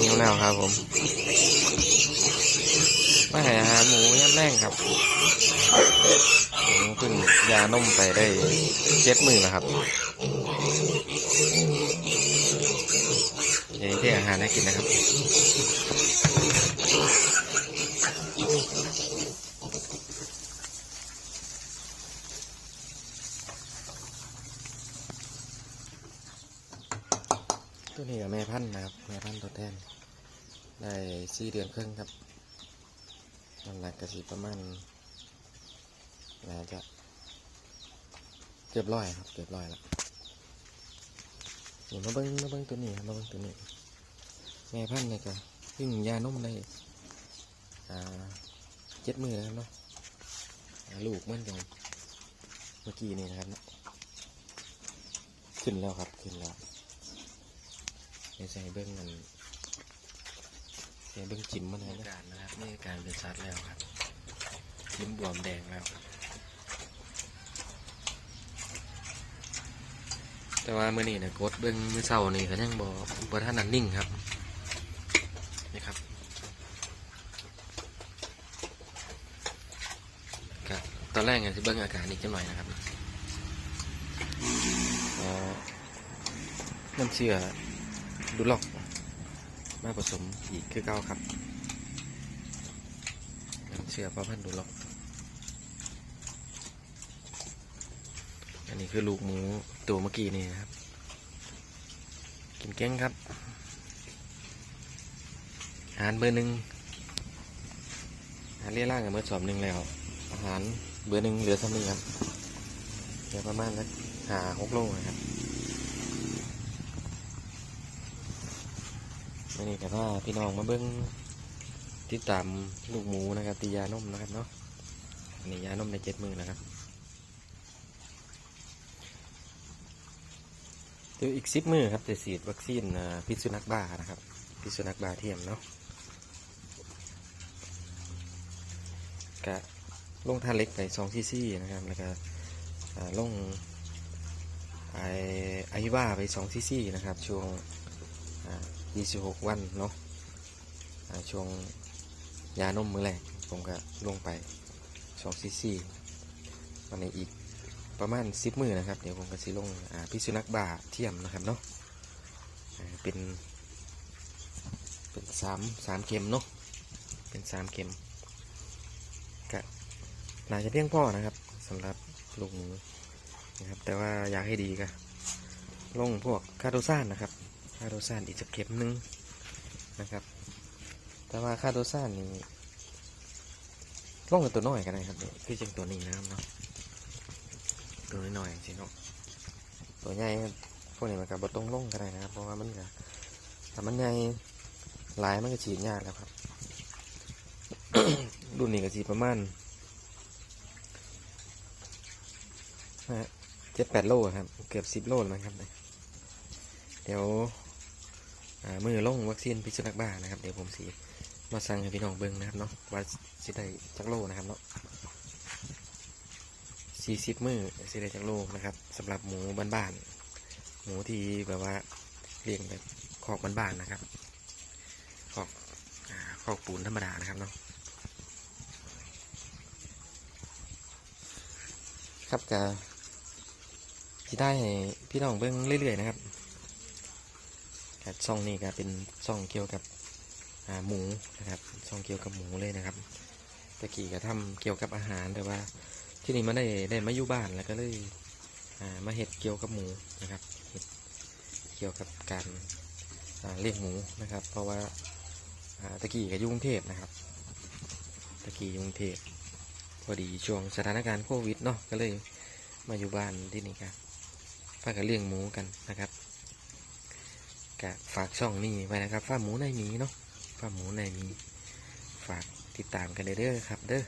หิวแล้วครับผมมาให้อาหารหมูยัดแรงครับผมเพิ่งยานมไปได้เจ็ดมือแล้วครับเดี๋ยวที่อาหารให้กินนะครับ ตัวนี้กับแม่พันธุ์นะครับ แม่พันธุ์ตัวแทน ได้สี่เดือนครึ่งครับน้ำหนักกระสีประมาณน่าจะเกือบร้อยครับ เกือบร้อยแล้วเดี๋ยวมาเบิ้งมาเบิ้งตัวนี้มาเบิ้งตัวนี้ แม่พันธุ์เนี่ยก็พิ่งยานมได้อ่าเจ็ดมือแล้วครับเนาะลูกเมื่อนกันเมื่อกี้นี่นะครับ ขึ้นแล้วครับ ขึ้นแล้ว เดี๋ยวให้เบิ้งมันให้เบิ้งจิ้มมันนะการนะครับนี่การเป็นซัดแล้วครับ จิ้มบวมแดงแล้วครับ แต่ว่าเมื่อนี้นะกดเบิ้งมือเศร้านี่ก็ยังบ่บ่ท่านนั้นนิ่งครับนี่ครับก็ตอนแรกเนี่ยจะเบิ้งอาการอีกจังหน่อยนะครับเอ่อน้ำเชื่อ ดูลอกมาผสมอีกคือเก้าครับน้ำเชื่อพ่อพันดูลอก อันนี้คือลูกหมูตัวเมื่อกี้นี่นะครับ กินเก้งครับอาหารเบอร์หนึ่งอาหารเรียร่างกับเบอร์สองหนึ่งแล้ว อาหารเบอร์หนึ่งเหลือสามีครับเหลือประมาณนักหาหกโลนะครับ มื่นี้ก็พาพี่น้องมาเบิ้งติดตามลูกหมูนะครับตียานมนะครับเนาะนนี้ยานมในเจ็ดมือนะครับเดี๋ยวอีกสิบมือครับจะฉีดวัคซีนพิษสุนัขบ้านะครับ พิษสุนัขบ้าเทียมเนาะกะลงท่าเล็กไปสองซีซีนะครับแล้วก็ลงไอไอว่าไปสองซีซีนะครับ ช่วง 26 วันเนาะช่วงยานมมือแรกผมก็ลงไป2ซีซีวันนี้อีกประมาณ 10 มือนะครับ เดี๋ยวผมก็สิลงอ่าพิสุนัขบ้าเทียมนะครับเนาะเป็นเป็นสามสามเข็มเนาะเป็นสามเข็มก็น่าจะเพียงพอนะครับสำหรับลูกหมูนะครับแต่ว่าอยากให้ดีก็ลงพวกคาโดซานนะครับ คาโดซานอีกสักเข็มหนึงนะครับ แต่ว่าคาโดซานนี่ล่องกับตัวน้อยกันนะครับนี่คือจังตัวนี้นะครับเนาะตัวน้อยๆสิเนาะตัวใหญ่พวกนี้มันกับบตรงล่องกันได้นะครับ เพราะว่ามันก็ถ้ามันใหญ่หลายมันก็ฉีดยากแล้วครับรุ่นนี้ก็ฉีดประมาณเจ็ดแปดโลครับ เกือบสิบโลแล้วครับ เดี๋ยว มือลงวัคซีนพิษสุนัขบ้านะครับเดี๋ยวผมสีมาสั่งให้พี่น้องเบิ้งนะครับเนาะว่าสิได้จักโลนะครับเนาะสี่สิบมือสิได้จักโลนะครับสำหรับหมูบ้านๆหมูที่แบบว่าเลี้ยงแบบคอกบ้านๆนะครับคอกคอกปูนธรรมดานะครับเนาะครับจะที่ได้ให้พี่น้องเบิ้งเรื่อยๆนะครับ ครับช่องนี้ก็เป็นช่องเกี่ยวกับหมูนะครับช่องเกี่ยวกับหมูเลยนะครับตะกี้ก็ทำเกี่ยวกับอาหารแต่ว่าที่นี่มาได้ได้มาอยู่บ้านแล้วก็เลยมาเห็ดเกี่ยวกับหมูนะครับเห็ดเกี่ยวกับการเลี้ยงหมูนะครับ เพราะว่าตะกี้ก็ยุ่กรุงเทพนะครับ ตะกี้ยุ่กรุงเทพพอดีช่วงสถานการณ์โควิดเนาะก็เลยมาอยู่บ้านที่นี่กันพากันเลี้ยงหมูกันนะครับ ก็ฝากช่องนี้ไว้นะครับฟาร์มหมูในนี้เนาะฟาร์มหมูในนี้ ฝากติดตามกันเด้อครับเด้อ